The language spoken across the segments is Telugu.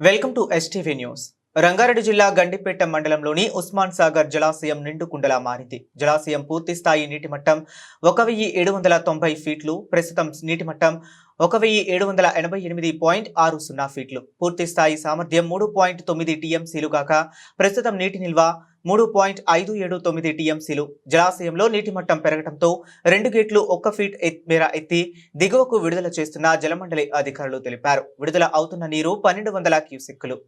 Welcome to STV news. Rangareddy జిల్లా గండిపేట మండలంలోని ఉస్మాన్ సాగర్ జలాశయం నిండుకుండలా మారింది. జలాశయం పూర్తి స్థాయి నీటి మట్టం ఒక వెయ్యి ఏడు వందల తొంభై ఫీట్లు ప్రస్తుతం నీటి మట్టం ఒక వెయ్యి ఏడు వందల ఎనభై ఎనిమిది పాయింట్ ఆరు సున్నా ఫీట్లు. పూర్తి స్థాయి సామర్థ్యం మూడు పాయింట్ తొమ్మిది టీఎంసీలు కాక ప్రస్తుతం నీటి నిల్వ మూడు పాయింట్ ఐదు ఏడు తొమ్మిది టీఎంసీలు జలాశయంలో నీటి మట్టం పెరగడంతో రెండు గేట్లు ఒక్క ఫీట్ ఎత్ మేర ఎత్తి దిగువకు విడుదల చేస్తున్న జలమండలి అధికారులు తెలిపారు. విడుదల అవుతున్న నీరు పన్నెండు వందల క్యూసెక్కులు.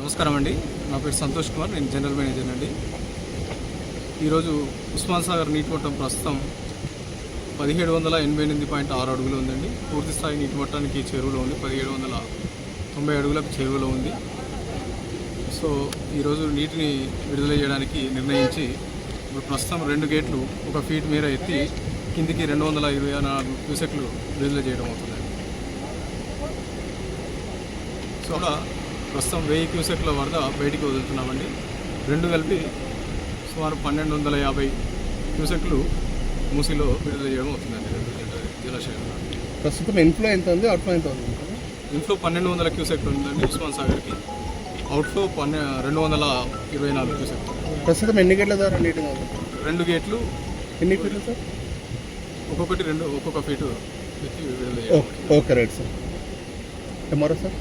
నమస్కారం అండి. నా పేరు సంతోష్ కుమార్. నేను జనరల్ మేనేజర్ అండి. ఈరోజు ఉస్మాన్ సాగర్ నీటి మట్టం ప్రస్తుతం పదిహేడు వందల ఎనభై ఎనిమిది పాయింట్ ఆరు అడుగులు ఉందండి. పూర్తి స్థాయి నీటి మట్టానికి చెరువులో ఉంది. పదిహేడు వందల తొంభై అడుగులకు చెరువులో ఉంది. సో ఈరోజు నీటిని విడుదల చేయడానికి నిర్ణయించి ఇప్పుడు ప్రస్తుతం రెండు గేట్లు ఒక ఫీట్ మేర ఎత్తి కిందికి రెండు వందల ఇరవై నాలుగు క్యూసెక్లు విడుదల చేయడం అవుతుందండి. అలా ప్రస్తుతం వెయ్యి క్యూసెక్ల వరద బయటికి వదులుతున్నామండి. రెండు కలిపి సుమారు పన్నెండు వందల యాభై క్యూసెక్లు మూసిలో విడుదల చేయడం అవుతుందండి రెండు జల- జలాశయంలో ప్రస్తుతం ఇన్ఫ్లో ఎంత ఉంది? అవుట్ఫ్లో ఎంత ఉంది? ఇన్ఫ్లో పన్నెండు వందల క్యూసెక్లు ఉందండి ఉస్మాన్ సాగర్కి. అవుట్ఫ్లో పన్నె రెండు వందల ఇరవై నాలుగు క్యూసెక్లు. ప్రస్తుతం ఎన్ని గంటల ద్వారా నీటి రెండు గేట్లు ఎన్ని ఫీట్లు సార్? ఒక్కొక్కటి రెండు ఒక్కొక్క ఫీటు ఎత్తి విడుదల ఓకే రైట్ సార్. మరో సార్?